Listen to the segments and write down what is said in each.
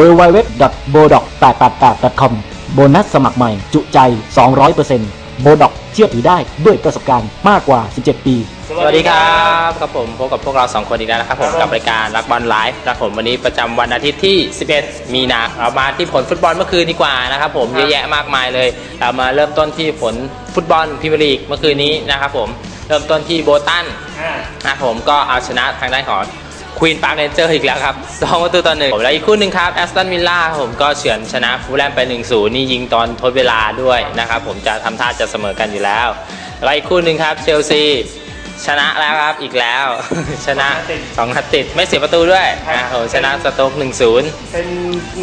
www.bodoc888.com โบนัสสมัครใหม่จุใจ 200%โบดอกเชื่อถือได้ด้วยประสบการณ์มากกว่า 17 ปี สวัสดีครับครับผมพบกับพวกเราสองคนอีกแล้วนะครับผมกับรายการรักบอลไลฟ์ครับผมวันนี้ประจำวันอาทิตย์ที่ 11 มีนาเรามาที่ผลฟุตบอลเมื่อคืนดีกว่านะครับผมเยอะแยะมากมายเลย เรามาเริ่มต้นที่ผลฟุตบอลพรีเมียร์ลีกเมื่อคืนนี้นะครับผมเริ่มต้นที่โบตันนะครับผมก็เอาชนะทางด้านของ ควีนปาร์คเรนเจอร์อีกแล้วครับ2ประตูต่อหนึ่งแล้วอีกคู่หนึ่งครับแอสตันวิลล่าผมก็เฉือนชนะฟูลแลมไป1-0นี่ยิงตอนทดเวลาด้วยนะครับผมจะทำท่าจะเสมอกันอยู่แล้วแล้วอีกคู่หนึ่งครับเชลซี ชนะแล้วครับอีกแล้ว ชนะ2นัดติดไม่เสียประตูด้วยนะครับผมชนะสโต๊ก1-0เป็น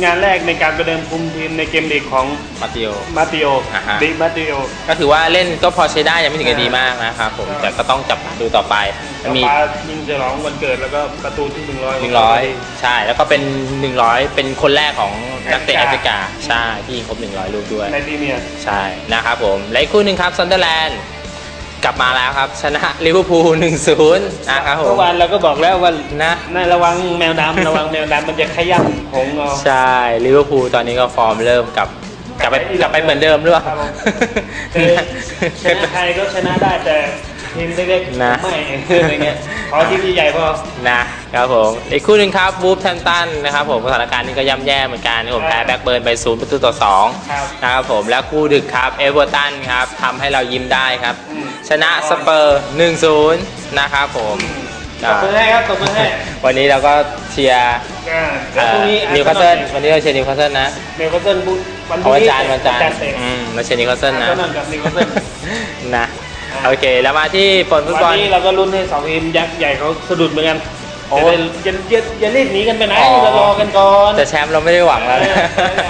งานแรกในการประเดิมคุมทีมในเกมลีกของมาติโอ มาติโออ่าฮะ ดิมาติโอก็ถือว่าเล่นก็พอใช้ได้ยังไม่ถึงกับดีมากนะครับผมแต่ก็ต้องจับตาดูต่อไปแล้วมี ปายิงฉลองวันเกิดแล้วก็ประตูที่หนึ่งร้อย หนึ่งร้อยใช่แล้วก็เป็นหนึ่งร้อยเป็นคนแรกของนักเตะแอฟริกาใช่ที่ยิงครบหนึ่งร้อยลูกด้วย ในพรีเมียร์ ใช่นะครับผมและอีกคู่หนึ่งครับซันเดอร์แลนด์ กลับมาแล้วครับ ชนะลิเวอร์พูลหนึ่งศูนย์นะครับผมเมื่อวานเราก็บอกแล้วว่านะน่าระวังแมวดำระวังแมวดำมันจะขย้ำของเอาใช่ลิเวอร์พูลตอนนี้ก็ฟอร์มเริ่มกลับกลับไปกลับไปเหมือนเดิมหรือเปล่าครับผมคือชนะใครก็ชนะได้แต่ทีมเล็กๆนะไม่อะไรเงี้ยขอทีมใหญ่ๆพอนะครับผมอีกคู่หนึ่งครับบูฟแทมตันนะครับผมสถานการณ์นี้ก็ย่ำแย่เหมือนกันผมแพ้แบ็กเบิร์นไปศูนย์ประตูต่อสองครับนะครับผมแล้วคู่ดึกครับเอเวอร์ตันครับทำให้เรายิ้มได้ครับอืม ชนะสเปอร์1-0นะครับผมตบมือให้ครับตบมือให้วันนี้เราก็เชียร์อ่าแล้วพรุ่งนี้นิวคาสเซิลวันนี้เราเชียร์นิวคาสเซิลนะนิวคาสเซิลบุวันพเอารุ่งวันนี้จันทร์วันจันทร์เตะอืมเราเชียร์นิวคาสเซิลนะอาร์เซนอลกับนิวคาสเซิลนะโอเคแล้วมาที่ผลฟุตบอวัลนนี้เราก็ลุ้นให้สองทีมยักษ์ใหญ่เขาสะดุดเหมือนกันโอ้จะได้อย่าอย่าอย่ารีบหนีกันไปไหนอ๋อเรารอกันก่อนแต่แชมป์เราไม่ได้หวังแล้วนะ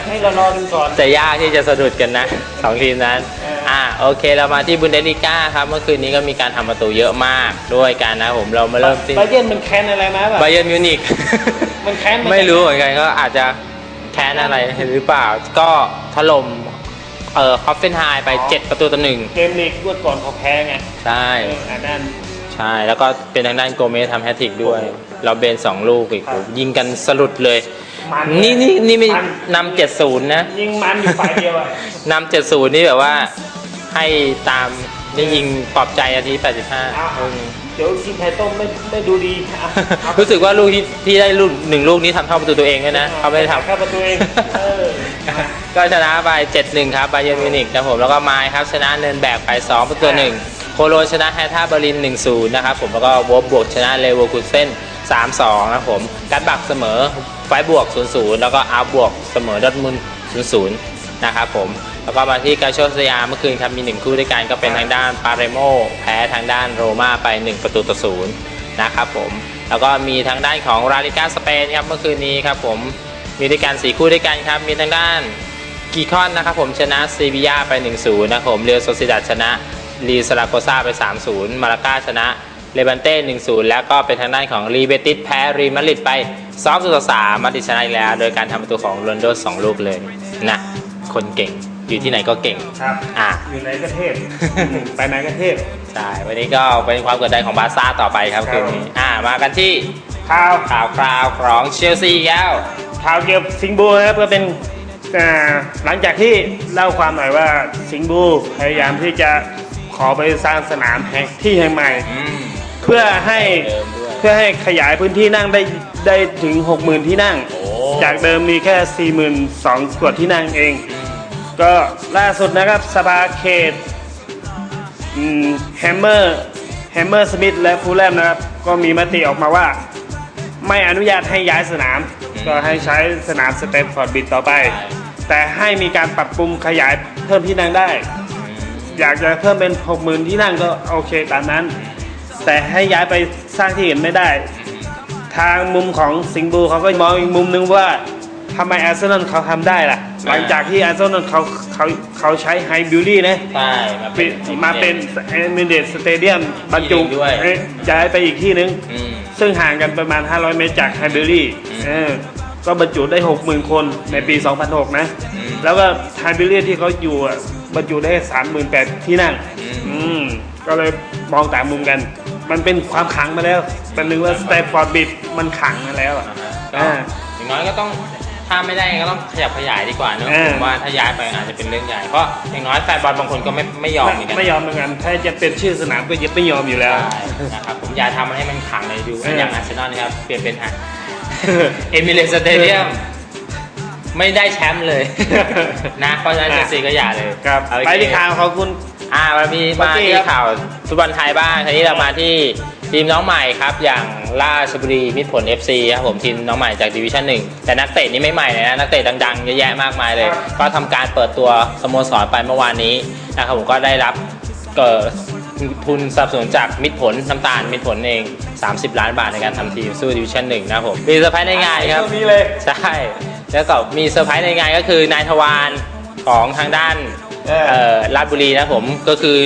ให้เรารอกันก่อนจะยากที่จะสะดุดกันนะสองทีมนั้นเอออ่อ่าโอเคเรามาที่บุนเดสลิก้าครับเมื่อคืนนี้ก็มีการทำประตูเยอะมากด้วยกันนะผมเรามาเริ่มที่บาเยิร์นมันแค้นอะไรมาแบบไบเยร์นมิวนิกมันแค้นไม่รู้เหมือนกันก็อาจจะแค้นอะไรหรือเปล่าก็ถล่มเอ่อคอฟเฟนไฮไป 7 ประตูต่อหนึ่งเกมลีกงวดก่อนเขาแพ้ไงใช่เอออันนั้นใช่แล้วก็เป็นทางด้านโกเมสทำแฮตทริกด้วย เราเบนสองลูกอีกครับยิงกันสลุดเลยมันนี่นี่นี่ไม่มันนำเจ็ดศูนย์นะ ยิงมันอยู่ฝ่ายเดียวอะนำเจ็ดศูนย์นี่แบบว่า ให้ตามนี่ยิงปลอบใจนาทีเอา85อืมเดี๋ยวทีมไทยต้มไม่ไม่ดูดีอะเอารู้สึกว่าลูกที่ที่ได้ลูกหนึ่งลูกนี้ทำเท่าประตูตัวเองด้วยนะเขาไม่ได้ทำ แค่ประตูเองเออก็ชนะไป 7-1 ครับ บาเย r n m มิวนิกครับผม แล้วก็ไมายครับ ชนะเนินแบกไป 2 ประตูหนึ่งโคโลชนะแฮท่าเบอร์ลิน 1-0 นะครับผม แล้วก็วอบบวกชนะเลเวอร์คูเซ่น3-2 นะครับผม กัดบักเสมอไฟบวก 0-0 แล้วก็อาร์บวกเสมอดอร์ทมุนด์0-0 นะครับผม แล้วก็มาที่กาโชสยามเมื่อคืนครับมี 1 คู่ด้วยกันก็เป็นทางด้านปาเรโมแพ้ทางด้านโรม่าไป 1 ประตูต่อศูนย์นะครับผม แล้วก็มีทางด้านของราลิกาสเปนครับเมื่อคืนนี้ครับผมมีด้วยกัน4คู่ด้วยกันครับมีทางด้านกีคอนนะครับผมชนะซีบียาไป 1-0นะครับผมเรียวโซซิดาชนะลีสลาโกซาไป 3-0 มาลาก้าชนะเลบันเต้ 1-0 แล้วก็เป็นทางด้านของรีเบติสแพ้รีมาริดไป2ต่อ3มาดริดชนะอีกแล้ว โดยการทำประตูของโรนโด 2 ลูกเลยนะคนเก่ง อยู่ที่ไหนก็เก่ง ครับอะ อยู่ไหนก็เทพไปไหนก็เทพใช่ วันนี้ก็เป็นความกดดันของบาร์ซ่าต่อไปครับครับ คืนนี้อ่ามากันที่ข่าวข่าวคราวของเชลซีแล้วข่าวเกี่ยวกับสิงห์บูนะครับก็เป็นอ่าหลังจากที่เล่าความหน่อยว่าสิงห์บูพยายามที่จะขอไปสร้างสนามแห่งที่แห่งใหม่ อืม เพื่อให้เดิมด้วยเพื่อให้ขยายพื้นที่นั่งได้ได้ถึง 60,000 ที่นั่ง โอ้ จากเดิมมีแค่ 42,000กว่าที่นั่งเอง ก็ล่าสุดนะครับสภาเขตแฮมเมอร์แฮมเมอร์สมิธและฟูลแลมนะครับ ก็มีมติออกมาว่า ไม่อนุญาตให้ย้ายสนาม ก็ให้ใช้สนามสเตนฟอร์ดบิดต่อไป แต่ให้มีการปรับปรุงขยายเพิ่มที่นั่งได้ อยากจะเพิ่มเป็น 60,000 ที่นั่งก็โอเคตามนั้น แต่ให้ย้ายไปสร้างที่อื่นไม่ได้ ทางมุมของสิงห์บูเขาก็มองอีกมุมนึงว่า ทำไมอาร์เซนอลเขาทำได้ล่ะ หลังจากที่อาร์เซนอลเขาเขาเขาใช้ไฮบิวตี้นะใช่มาเป็เป็นนมาเป็นเอมิเดตสเตเดียมบรรจุที่หนึ่งด้วยเอ้ยย้ายไปอีกที่นึงอืมซึ่งห่างกันประมาณ 500 เมตรจากไฮบิวตี้อืมเออก็บรรจุได้ 60,000 คนในปี 2006 นะอืมแล้วก็ไฮบิวตี้ที่เขาอยู่อะบรรจุได้ 38,000 ที่นั่งอืมอืมก็เลยมองต่างมุมกัน มันเป็นความขังมาแล้วเป็นนึงว่าสเตปฟอร์ดบิดมันขังมาแล้วอะก็อ่าอย่างน้อยก็ต้อง ถ้าไม่ได้ก็ต้องขยับขยายดีกว่าเนอะเออ ผมว่าถ้าย้ายไปอาจจะเป็นเรื่องใหญ่เพราะอย่างน้อยแฟนบอลบางคนก็ไม่ไม่ยอมเหมือนกันไม่ยอมเหมือนกันถ้าจะเป็นชื่อสนามก็ยังไม่ยอมอยู่แล้ว ใช่นะครับผมอยากทำมันให้มันขลังเลยดูเอออ ย่างอาร์เซนอลนะครับเปลี่ยนเป็นฮะเอมิเรสสเตเดียมไม่ได้แชมป์เลย นะเพราะฉะนั้นเชลซีก็อย่าเลยครับเอาไปที่ข่าวของคุณ อ่ามามีมาโอเคที่ครับข่าวฟุตบอลไทยบ้างทีนี้เรามาที่ ทีมน้องใหม่ครับ อย่างราชบุรีมิตรผล FC ครับผมทีมน้องใหม่จากดิวิชั่นหนึ่งแต่นักเตะนี่ไม่ใหม่เลยนะ นักเตะดังๆเยอะแยะมากมายเลย ก็ทำการเปิดตัวสโมสรไปเมื่อวานนี้นะครับผมก็ได้รับเกิดทุนสนับสนุนจากมิตรผลน้ำตาลมิตรผลเอง 30 ล้านบาทในการทำทีมสู้ดิวิชั่นหนึ่งนะครับผมมีเซอร์ไพรส์ในงานครับช่วงนี้เลยใช่แล้วก็มีเซอร์ไพรส์ในงานก็คือนายทวารของทางด้านเออเอ่อราชบุรีนะผมก็คือ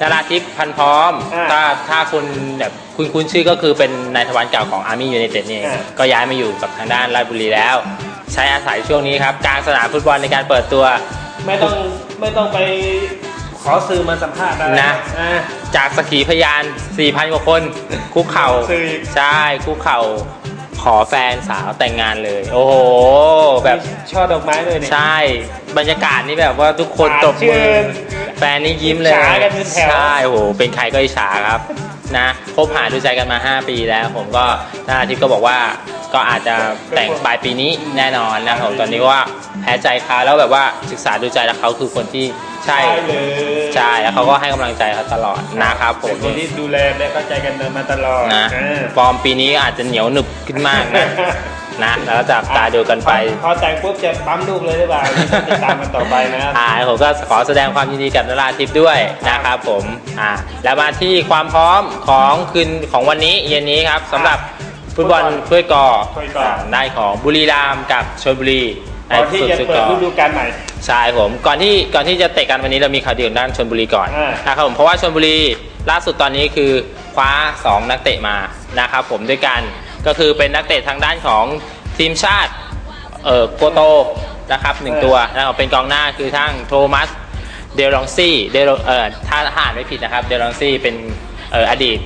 นาราทิพย์พันพร้อมอ่าถ้าถ้าคุณแบบ คุณคุ้นชื่อก็คือเป็นนายทวารเก่าของอาร์มี่ยูไนเต็ดนี่เองอ่า ก็ย้ายมาอยู่กับทางด้านราชบุรีแล้ว ใช้อาศัยช่วงนี้ครับกลางสนามฟุตบอลในการเปิดตัว ไม่ต้องไม่ต้องไปขอสื่อมาสัมภาษณ์อะไรนะ อ่า จากสขีพยาน 4,000 กว่าคน คุกเข่าสื่ออีก ใช่คุกเข่าขอแฟนสาวแต่งงานเลย โอ้โห แบบ มีช่อดอกไม้เลยเนี่ย ใช่ บรรยากาศนี่แบบว่าทุกคนสาดตบมืชื่อนแฟนนี่ยิ้มเลย อิจฉากันเป็นแถว ใช่ โอ้โห เป็นใครก็อิจฉาครับ นะคบหาดูใจกันมา 5 ปีแล้ว ผมก็นาทิพย์ก็บอกว่าก็อาจจะแต่งปลายปีนี้แน่นอนนะครับผมตอนนี้ว่าแพ้ใจเขาแล้วแบบว่าศึกษาดูใจแล้วเขาคือคนที่ใช่เลยใช่แล้วเขาก็ให้กำลังใจเขาตลอดนะครับผเป็มนคนที่ดูแลและเข้าใจกันมาตลอดนะเออฟอร์มปีนี้อาจจะเหนียวหนึบขึ้นมากนะ นะแล้วจับตาดูกันไป พอแต่งปุ๊บจะปั๊มลูกเลยหรือเปล่าติดตามกันต่อไปนะครับอ่าผมก็ขอแสดงความยินดีกับนราทิพย์ด้วยนะครับผมอ่าแล้วมาที่ความพร้อมของคืนของวันนี้เย็นนี้ครับสำหรับฟุตบอลถ้วยกอถ้วยกอได้ของบุรีรัมย์กับชลบุรีในก่อนที่จะถ้วยเปิกดอฤดูกาลใหม่ใช่ผมก่อนที่ก่อนที่จะเตะกันวันนี้เรามีข่าวดีของด้านชลบุรีก่อนอ่านนะครับผมเพราะว่าชลบุรีล่าสุดตอนนี้คือคว้า 2 นักเตะมานะครับผมด้วยกัน ก็คือเป็นนักเตะทางด้านของทีมชาติเอ่อโกโตนะครับหนึ่งตัวนะครับเป็นกองหน้าคือทั้งโทมัสเดลองซี่เดลเอ่อถ้าถ้าอ่านไม่ผิดนะครับเดลองซี่เป็นเอ่ออดีต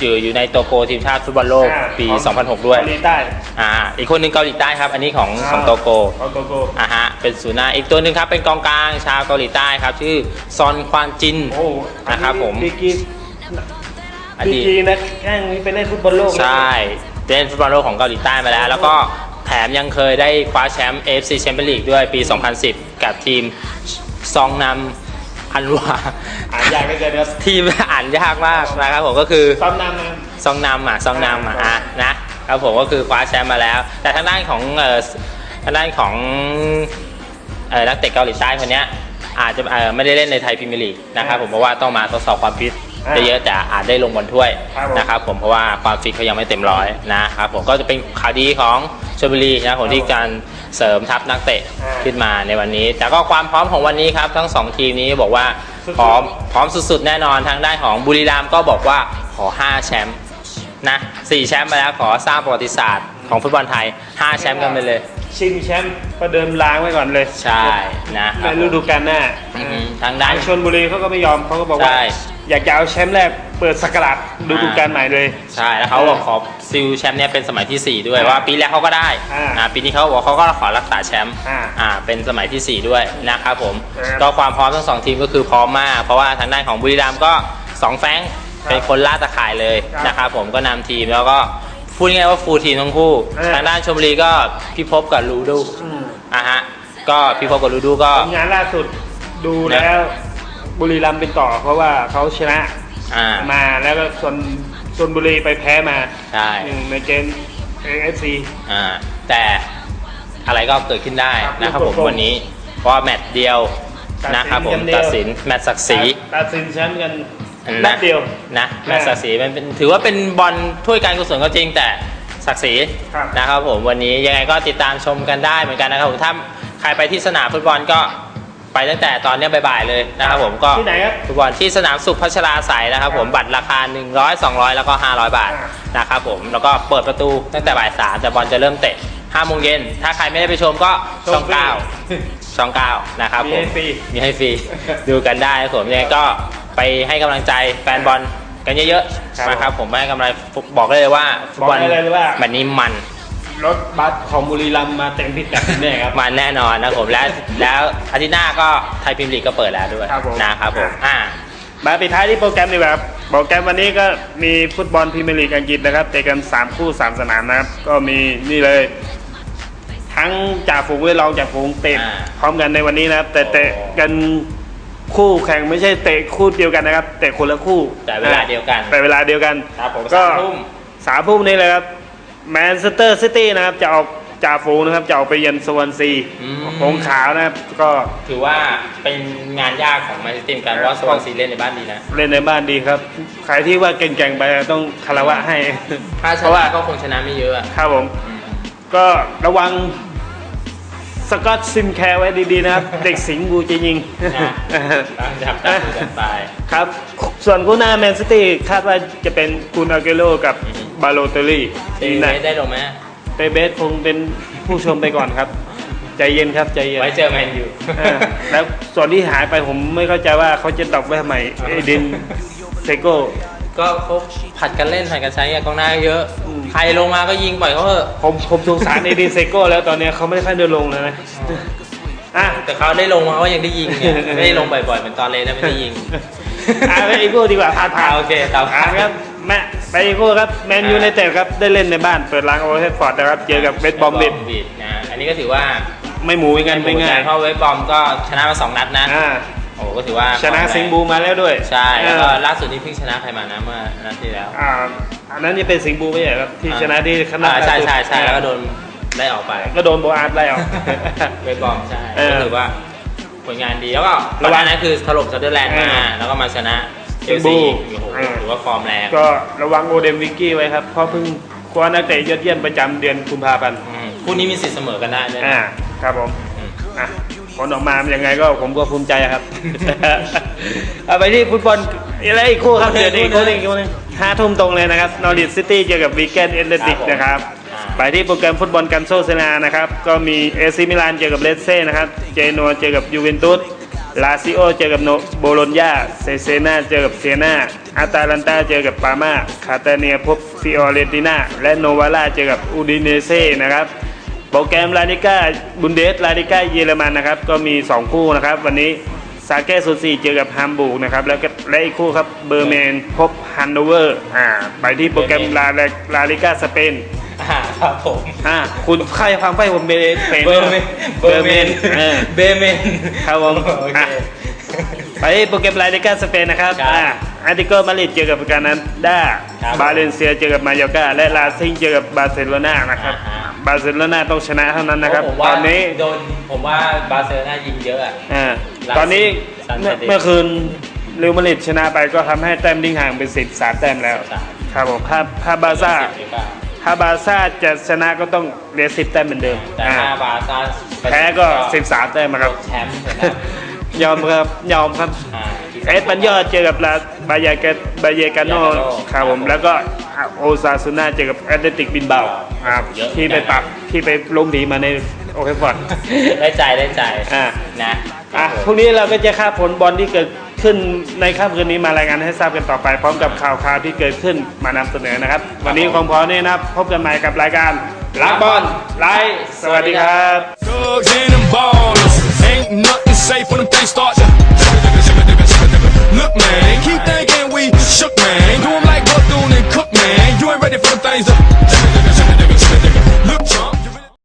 อยู่อยู่ในโตโกทีมชาติฟุตบอลโลกอ่าปีของ2006 ด้วยเกาหลีใต้อ่าอีกคนหนึ่งเกาหลีใต้ครับ อันนี้ของของโตโกของโตโกอ่าฮะเป็นศูนย์หน้าอีกตัวหนึ่งครับเป็นกองกลางชาวเกาหลีใต้ครับ ชื่อซอนควานจินโอ้นะครับผมดีกรีอดีดีตกรีนะแข่งนี้ไปเล่นฟุตบอลโลกใช่ เล่นฟุตบอลโลกของเกาหลีใต้มาแล้ว แล้วก็แถมยังเคยได้คว้าแชมป์ AFC Champions League ด้วยปี 2010 กับทีมซองนำอันวาอ่านยากเหลือเกินครับทีมอ่านยากมากนะครับผมก็คือซ้อมนำนะซองนำอะซองนำอะอะนะครับผมก็คือคว้าแชมป์มาแล้ว แต่ทางด้านของเอ่อทางด้านของเอ่อนักเตะเกาหลีใต้คนเนี้ยอาจจะเอ่อไม่ได้เล่นในไทยพรีเมียร์ลีกนะครับผมเพราะว่าต้องมาทดสอบความฟิต อ่าเยอะๆแต่อาจได้ลงบอลถ้วยครับผมนะครับผมเพราะว่าความฟิตเขายังไม่เต็มร้อยนะครับผมก็จะเป็นข่าวดีของชลบุรีนะครับผมที่การเสริมทัพนักเตะอ่าขึ้นมาในวันนี้ แต่ก็ความพร้อมของวันนี้ครับทั้งสองทีมนี้บอกว่าสุดๆพร้อมพร้อมสุดๆ แน่นอนทางด้านของบุรีรัมย์ก็บอกว่าขอ 5 แชมป์นะสี่แชมป์มาแล้วขอสร้างประวัติศาสตร์ของฟุตบอลไทย 5 แชมป์กันไปเลยชิงแชมป์ก็เดิมล้างไว้ก่อนเลย ใช่นะคในรับฤดูกาลหน้าอือฮึทางด้านทางชนบุรีเขาก็ไม่ยอมเขาก็บอกว่าใช่ อยากจะเอาแชมป์แรกเปิดสกราดฤดูกาลใหม่เลย ใช่แล้วเขาบอกขอซิลแชมป์เนี่ยเป็นสมัยที่ 4 ด้วยอ่าว่าปีแรกเขาก็ได้อ่าอ่าปีนี้เขาบอกเขาก็ขอรักษาแชมป์อ่าอ่าเป็นสมัยทีสี่ 4 ด้วยนะครับผมครับ ก็ความพร้อมทั้งสองทีมก็คือพร้อมมาก เพราะว่าทางด้านของบุรีรัมย์ก็สองแฟรงค์ครับเป็นคนล่าตะข่ายเลยครับนะครับผมก็นำทีมแล้วก็พูดง่ายๆว่าฟูลทีมทั้งคู่อ่าทางด้านชมบุรีก็พี่พบกับลูดูอืมอะฮะก็พี่พบกับลูดูก็ ผลงานล่าสุดดูแล้ว บุรีรัมย์เป็นต่อ เพราะว่าเขาชนะอ่า มาแล้วก็ส่วนชนบุรีไปแพ้มาใช่ หนึ่งในเกม AFC อ่า แต่อะไรก็เกิดขึ้นได้ครับนะครับผมลูกโป่งวันนี้เพราะว่าแมตช์เดียวตัดสินนะครับผมกันเดียวตัดสินแมตช์ศักดิ์ศรี ตัดสินแชมป์กันนะนัดเดียว นะแมตช์ศักดิ์ศรีมันเป็นถือว่าเป็นบอลถ้วยการกุศลก็จริงแต่ศักดิ์ศรีครับนะครับผมวันนี้ยังไงก็ติดตามชมกันได้เหมือนกันนะครับผมถ้าใครไปที่สนามฟุตบอลก็ ไปตั้งแต่ตอนเนี้ยบ่ายๆเลยนะครับผมก็ที่ไหนครับฟุตบอลที่สนามสุขพัชราใสยนะครับผมบัตรราคา 100 200 แล้วก็ 500 บาทอ่านะครับผมแล้วก็เปิดประตูตั้งแต่บ่ายสามแต่บอลจะเริ่มเตะ5โมงเย็นถ้าใครไม่ได้ไปชมก็ช่องชมฟรี9ช่อง9นะครับมีผมให้ฟรีมีให้ฟรีดูกันได้ครับผมยังไงก็ไปให้กำลังใจแฟนบอลกันเยอะครับๆนะครับผมให้กำลังบอกได้เลยว่าฟุตบอลบอกได้เลยว่าแบบนี้มัน รถบัสของบุรีรัมย์มาเต็มพิกัดแน่ครับมาแน่นอนนะครับผมแล้วแล้วอาทิตย์หน้าก็ไทยพิมพ์ลีกก็เปิดแล้วด้วยครับผม นะครับผมอ่า มาปิดท้ายที่โปรแกรมดีกว่าครับโปรแกรมวันนี้ก็มีฟุตบอลพรีเมียร์ลีกอังกฤษนะครับเตะกัน 3 คู่ 3 สนามนะครับ ก็มีนี่เลย ทั้งจ่าฝูงและรองจ่าฝูงเตะอ่าพร้อมกันในวันนี้นะครับ แต่เตะกันคู่แข่งไม่ใช่เตะคู่เดียวกันนะครับเตะคนละคู่แต่เวลาเดียวกัน แต่เวลาเดียวกัน ครับผมก็สามทุ่ม สามทุ่มนี้เลยครับ แมนเชสเตอร์ซิตี้นะครับจะออกจ่าฝูงนะครับจะออกไปเยือนสวอนซีอืมหงขาวนะครับก็ถือว่าเป็นงานยากของแมนซิตี้เหมือนกันเพราะว่าสวอนซีเล่นในบ้านดีนะ เล่นในบ้านดีครับ ใครที่ว่าเก่งๆไปต้องคารวะให้ ถ้าชเพราะนะว่าก็คงชนะไม่เยอะอะครับผม อืมก็ระวังสกอตซิมแคร์ไว้ดีๆนะครับ เด็กสิงห์บูจะยิง นะต้องจับตาดูกันไป ครับ ส่วนคู่หน้าแมนซิตี้คาดว่าจะเป็นคูนาเกโลกับ บาโลเตอรี่เตะทีมนะเบสได้ลงไหมเตเบสคงเป็นผู้ชมไปก่อนครับ ใจเย็นครับใจเย็นไว้เจอแมนยูเออแล้วส่วนที่หายไปผมไม่เข้าใจว่าเขาจะตอกไว้ทำไมเอเดนเซโกก็เขาผัดกันเล่นผัดกันใช้อะกองหน้าเยอะ อืม ใครลงมาก็ยิงปล่อยเขาเถอะผมผมสงสารเอเดนเซโกแล้วตอนเนี้ยเขาไม่ได้ค่อยเดินลงเลยนะอะ แต่เขาได้ลงมาเขายังได้ยิงไงไม่ได้ลงบ่อยๆเหมือนตอนเลยนะไม่ได้ยิง อะไปอีกคู่ดีกว่าพาดผ่าอ่านโอเคครับอะครับ แม่ไปอีกคู่ครับแมนยูไนเต็ดครับได้เล่นในบ้านเปิดร้านโอเทสฟอร์ดนะครับเจอกับเวสต์บอมบิดดนะอันนี้ก็ถือว่าไม่หมูเหมือนกันไม่ง่ายเพราะเวสต์บอมก็ชนะมาสองนัดนะอ่าโอ้โหก็ถือว่าชนะสิงห์บูมาแล้วด้วย ใช่แล้วก็เออล่าสุดนี่เพิ่งชนะใครมานะเมื่อนัดที่แล้วอ่าอันนั้นนี่เป็นสิงห์บูไม่ใช่ครับที่ชนะที่คณะอ่าใช่ใช่ใช่ล่าสุดแล้วก็โดนได้ออกไป ก็โดนโบอาร์ตไล่ออกเวสต์บอมใช่เออก็ถือว่าผลงานดีแล้วก็ระระวัวังงนั้นคือถล่มซัตเทอร์แลนด์มาเออแล้วก็มาชนะเชลสิซีงห์บูโอ้โหเออถือ ว่าฟอร์มแรงก็ระวังโอเดมวิกกี้ไว้ครับเพราะเพิ่งคว้านักเตะยอดเยี่ยมประจำเดือนกุมภาพันธ์อืมคู่นี้มีสิทธิ์เสมอกันได้ด้วยนะอ่าครับผมอืม อะผลออกมายังไงก็ผมก็ภูมิใจครับ เอาไปที่ฟุตบอลอะไรอีกคู่ครับเดี๋ยวนี้อีกคู่หนึงอีกคู่หนึงห้าทุ่มตรงเลยนะครับนอริทซิตี้เจอกับวีแกนเอตเลติกนะครับ ไปที่โปรแกรมฟุตบอลกันโซเซนานะครับ ก็มีเอซิมิลานเจอกับเลสเซ่นะครับ เจโนเจอกับยูเวนตุส ลาซิโอเจอกับโนโบโลญญาเซเซนาเจอกับเซียนา อาตาลันตาเจอกับปามาคาตาเนียพบฟิออเรนตินาและโนวาร่าเจอกับอูดิเนเซ่นะครับโปรแกรมลาลิก้าบุนเดสลาลิก้าเยอรมันนะครับก็มี 2 คู่นะครับ วันนี้ซาเก้ซูซีเจอกับฮัมบูร์กนะครับแล้วก็และอีกคู่ครับเบอร์เมนพบฮันโนเวอร์อ่าไปที่โปรแกรมลาลาลิก้าสเปนอ่าครับผมอ่าคุณใครฟังไปผมเบเสนเบอร์เมนเบอร์เมนเออเบอร์เมนครับผมโอเคอะไปที่โปรแกรมลาลิก้าสเปนนะครับครับอ่า อาติโกมาดริดเจอกับกานันด้าครับบาเลนเซียเจอกับมายอร์กาและลาซิงเจอกับบาร์เซโลนานะครับ อ่าฮะ บาร์เซโลนาต้องชนะเท่านั้นนะครับ ผมตว่าอนนี้โดนผมว่าบาร์เซโลนายิงเยอะอะ อ่าลาซิงตอนนี้ซันเมื่อเตเดเมื่อคืนเรอัลมาดริดชนะไปก็ทำให้แต้มดิ้งห่างเป็นสิบสามแต้มแล้วสามครับผมถ้าถ้าบาร์ซ่า สิบหรือเปล่าถ้าบาร์ซ่าจะชนะก็ต้องเหลือสิบแต้มเหมือนเดิมแต่อ่าถ้าบาร์ซ่าแพ้ก็สิบสามแต้มนะครับ แชมป์เถอะครับยอมครับ ยอมครับ อ่า เอสปันยอเจอกับลาบายาเกบายากาโนบายาโน่ครับผมครับผมแล้วก็โอซาซูน่าเจอกับแอตเลติกบินเบาครับเยอะที่ไปปรับที่ไปล้มดีมาในโอเคฟอร์ดได้ใจได้ใจอ่านะอะพรุ่งนี้เราก็จะค่าผลบอลที่เกิดขึ้นในค่ำคืนนี้มารายงานให้ทราบกันต่อไป พร้อมกับข่าวข่าวที่เกิดขึ้นมานำเสนอนะครับ วันนี้ของพอนี่นะครับพบกันใหม่กับรายการลักบอลไลฟ์สวัสดีครับ Thugs and them ballers. Ain't nothing safe when them things start to. Look, man, keep thinking we shook, man. Do like Bethune and Cook, man. You ain't ready for the things that. Look, chump.